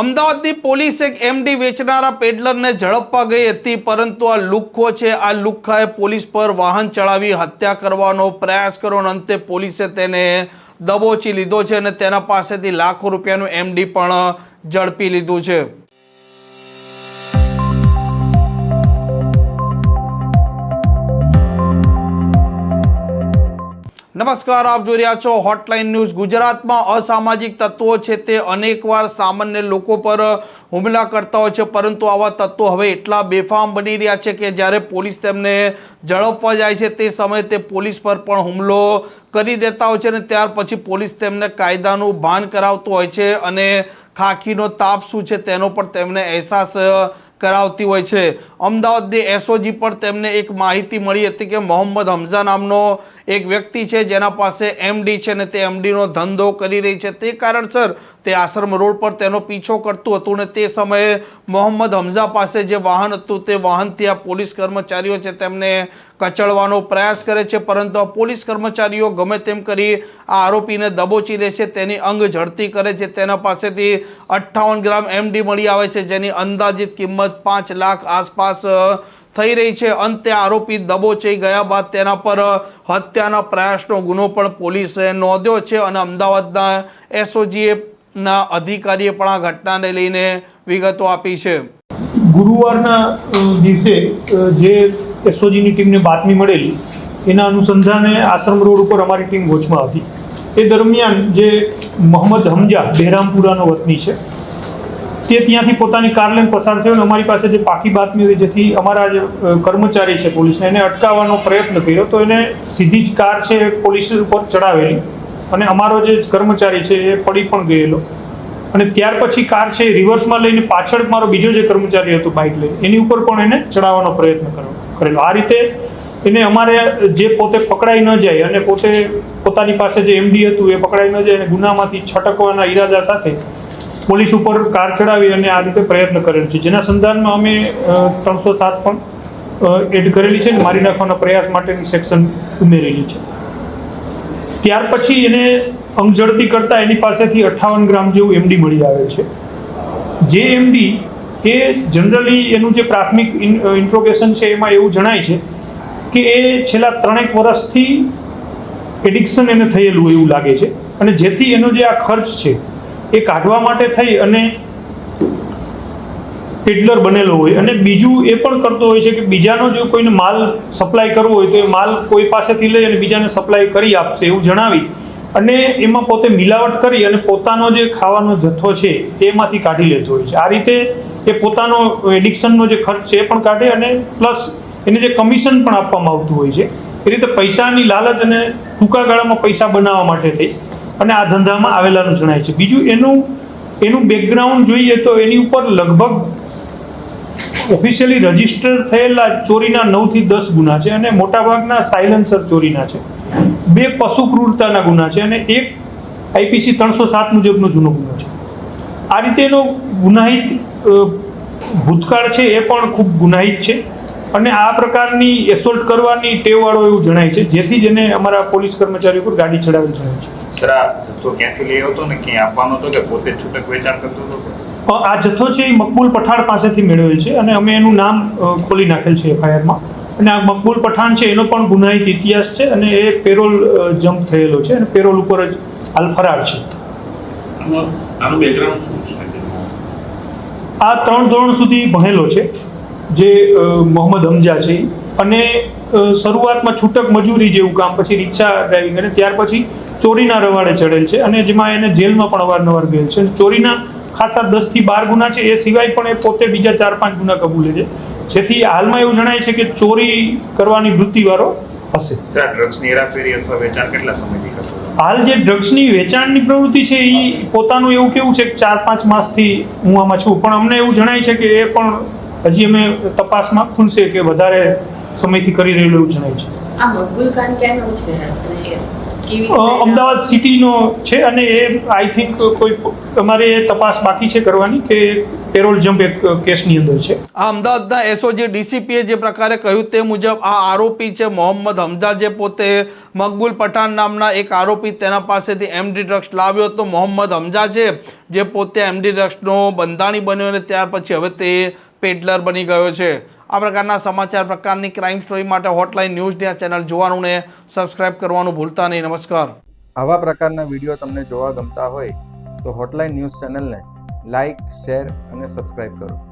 અમદાવાદની પોલીસ એક એમડી વેચનારા પેડલરને ઝડપવા ગઈ હતી, પરંતુ આ લુખ્ખો છે. આ લુખ્ખાએ પોલીસ પર વાહન ચડાવી હત્યા કરવાનો પ્રયાસ કર્યો અને અંતે પોલીસે તેને દબોચી લીધો છે અને તેના પાસેથી લાખો રૂપિયાનું એમડી પણ ઝડપી લીધું છે. નમસ્કાર, આપ જોઈ રહ્યા છો હોટલાઇન ન્યૂઝ ગુજરાતમાં અસામાજિક તત્વો છે તે અનેકવાર સામાન્ય લોકો પર હુમલા કરતા હોય છે, પરંતુ આવા તત્વો હવે એટલા બેફામ બની રહ્યા છે કે જ્યારે પોલીસ તેમને ઝડપવા જાય છે, તે સમયે તે પોલીસ પર પણ હુમલો કરી દેતા હોય છે અને ત્યાર પછી પોલીસ તેમને કાયદાનું ભાન કરાવતું હોય છે અને ખાખીનો તાપ શું છે તેનો પણ તેમને અહેસાસ કરાવતી હોય છે. અમદાવાદની એસઓજી પર તેમને એક માહિતી મળી હતી કે મોહમ્મદ હમઝા નામનો એક વ્યક્તિ છે જેના પાસે એમડી છે ને તે એમડીનો ધંધો કરી રહી છે. તે કારણસર તે આશ્રમ રોડ પર તેનો પીછો કરતું હતું ને તે સમયે મોહમ્મદ હમઝા પાસે જે વાહન હતું તે વાહનથી આ પોલીસ કર્મચારીઓ છે તેમને કચડવાનો પ્રયાસ કરે છે. પરંતુ આ પોલીસ કર્મચારીઓ ગમે તેમ કરી આ આરોપીને દબોચી લે છે. તેની અંગ ઝડતી કરે છે. તેના પાસેથી અઠ્ઠાવન ગ્રામ એમડી મળી આવે છે. જેની અંદાજિત કિંમત પાંચ લાખ આસપાસ થઈ રહી છે. અંતે આરોપી દબોચાઈ ગયા બાદ તેના પર હત્યાના પ્રયાસનો ગુનો પણ પોલીસે નોંધ્યો છે અને અમદાવાદના એસઓજીએ ના અધિકારીએ પણ આ ઘટનાને લઈને વિગતો આપી છે. ગુરુવારના દિવસે જે એસઓજીની ટીમને બાતમી મળેલી, એના અનુસંધાને આશ્રમ રોડ ઉપર અમારી ટીમ વોચમાં હતી. એ દરમિયાન જે મોહમ્મદ હમજા બહેરામપુરાનો વતની છે તે ત્યાંથી પોતાની કાર લઈને પસાર થયો અને અમારી પાસે જે પાકી બાતમી હતી જેથી અમારા જે કર્મચારી છે પોલીસને, એને અટકાવવાનો પ્રયત્ન કર્યો. તો એને સીધી જ કાર છે પોલીસ ઉપર ચડાવેલી અને અમારો જે કર્મચારી છે એ પડી પણ ગયેલો. અને ત્યાર પછી કાર છે રિવર્સમાં લઈને પાછળ મારો બીજો જે કર્મચારી હતો બાઇક લઈને, એની ઉપર પણ એને ચડાવવાનો પ્રયત્ન કરેલો. આ રીતે એને અમારે જે પોતે પકડાઈ ન જાય અને પોતે પોતાની પાસે જે એમડી હતું એ પકડાઈ ન જાય અને ગુનામાંથી છટકવાના ઈરાદા સાથે પોલીસ ઉપર કાર ચડાવી અને આ રીતે પ્રયત્ન કરેલ છે. જેના સંધાનમાં અમે ત્રણસો સાત પણ એડ કરેલી છે અને મારી નાખવાના પ્રયાસ માટેની સેક્શન ઉમેરેલી છે. ત્યાર પછી એને અંગઝડતી કરતાં એની પાસેથી અઠ્ઠાવન ગ્રામ જેવું એમડી મળી આવે છે. જે એમડી એ જનરલી એનું જે પ્રાથમિક ઇન્ટ્રોગેશન છે એમાં એવું જણાય છે કે એ છેલ્લા ત્રણેક વર્ષથી એડિક્શન એને થયેલું એવું લાગે છે. અને જેથી એનો જે આ ખર્ચ છે એ કાઢવા માટે થઈ અને હિટલર બનેલો હોય. અને બીજું એ પણ કરતો હોય છે કે બીજાનો જો કોઈને માલ સપ્લાય કરવો હોય તો એ માલ કોઈ પાસેથી લઈ અને બીજાને સપ્લાય કરી આપશે એવું જણાવી અને એમાં પોતે મિલાવટ કરી અને પોતાનો જે ખાવાનો જથ્થો છે એમાંથી કાઢી લેતો હોય છે. આ રીતે એ પોતાનો એડિક્શનનો જે ખર્ચ છે એ પણ કાઢે અને પ્લસ એને જે કમિશન પણ આપવામાં આવતું હોય છે. એ રીતે પૈસાની લાલચ અને ટૂંકા ગાળામાં પૈસા બનાવવા માટે થઈ. અને આ ધંધામાં આવેલાનું જણાય છે. બીજું એનું એનું બેકગ્રાઉન્ડ જોઈએ તો એની ઉપર લગભગ ઓફિશિયલી રજિસ્ટર થયેલા ચોરીના નવથી દસ ગુના છે અને મોટાભાગના સાયલન્સર ચોરીના છે. બે પશુ ક્રૂરતાના ગુના છે અને એક આઈપીસી ત્રણસો સાત મુજબનો જૂનો ગુનો છે. આ રીતે એનો ગુનાહિત ભૂતકાળ છે એ પણ ખૂબ ગુનાહિત છે. અને આ પ્રકારની એસોલ્ટ કરવાની ટેવવાળો એવું જણાય છે જેથી જ એને અમારા પોલીસ કર્મચારીઓ પર ગાડી ચડાવેલ જણાય છે. સર આ જથ્થો ક્યાંથી લઈ આવતો ને ક્યાં આપવાનો હતો કે પોતે છૂટક વેચાણ કરતો હતો? આ જથ્થો છે એ મકબૂલ પઠાણ પાસેથી મેળવેલ છે અને અમે એનું નામ ખોલી નાખેલ છે એફઆઈઆરમાં. અને આ મકબૂલ પઠાણ છે એનો પણ ગુનાહિત ઇતિહાસ છે અને એ પેરોલ જમ્પ થયેલો છે અને પેરોલ ઉપર જ હાલ ફરાર છે. આનું બેકગ્રાઉન્ડ આ ત્રણ ધોરણ સુધી ભણેલો છે. જે મોહમ્મદ હમજા છે અને શરૂઆતમાં છૂટક મજૂરી જેવું કામ પછી રિક્ષા ડ્રાઇવિંગ અને ત્યાર પછી ચોરીના રવાડે ચડેલ છે અને જેમાં એને જેલમાં પણ અવારનવાર ગયેલ છે. ચોરીના ખાસા દસથી બાર ગુના છે એ સિવાય પણ એ પોતે બીજા ચાર પાંચ ગુના કબૂલે છે. જેથી હાલમાં એવું જણાય છે કે ચોરી કરવાની વૃત્તિવાળો હશે. ડ્રગ્સની હેરાફેરી અથવા વેચાણ કેટલા સમયથી હાલ જે ડ્રગ્સની વેચાણની પ્રવૃત્તિ છે એ પોતાનું એવું કેવું છે કે ચાર પાંચ માસથી હું આમાં છું. પણ અમને એવું જણાય છે કે એ પણ હજી અમે તપાસમાં ખુલશે કે વધારે સમયથી કરી રહેલું એવું જણાય છે. અમદાવાદ સિટીનો છે અને એ આઈ થિંક કોઈ અમારે એ તપાસ બાકી છે કરવાની કે પેરોલ જમ્પ એક કેસની અંદર છે. આ અમદાવાદના એસઓજી ડીસીપીએ જે પ્રકારે કહ્યું તે મુજબ આ આરોપી છે મોહમ્મદ હમઝા જે પોતે મકબૂલ પઠાણ નામના એક આરોપી તેના પાસેથી એમડી ડ્રગ્સ લાવ્યો તો મોહમ્મદ હમઝા છે જે પોતે એમડી ડ્રગ્સનો બંધાણી બન્યો અને ત્યાર પછી હવે તે પેડલર બની ગયો છે. આ પ્રકારના સમાચાર પ્રકારની ક્રાઇમ સ્ટોરી માટે હોટલાઇન ન્યૂઝની આ ચેનલ જોવાનું ને સબસ્ક્રાઇબ કરવાનું ભૂલતા નહીં. નમસ્કાર. આવા પ્રકારના વીડિયો તમને જોવા ગમતા હોય તો હોટલાઇન ન્યૂઝ ચેનલને લાઇક શેર અને સબસ્ક્રાઇબ કરો.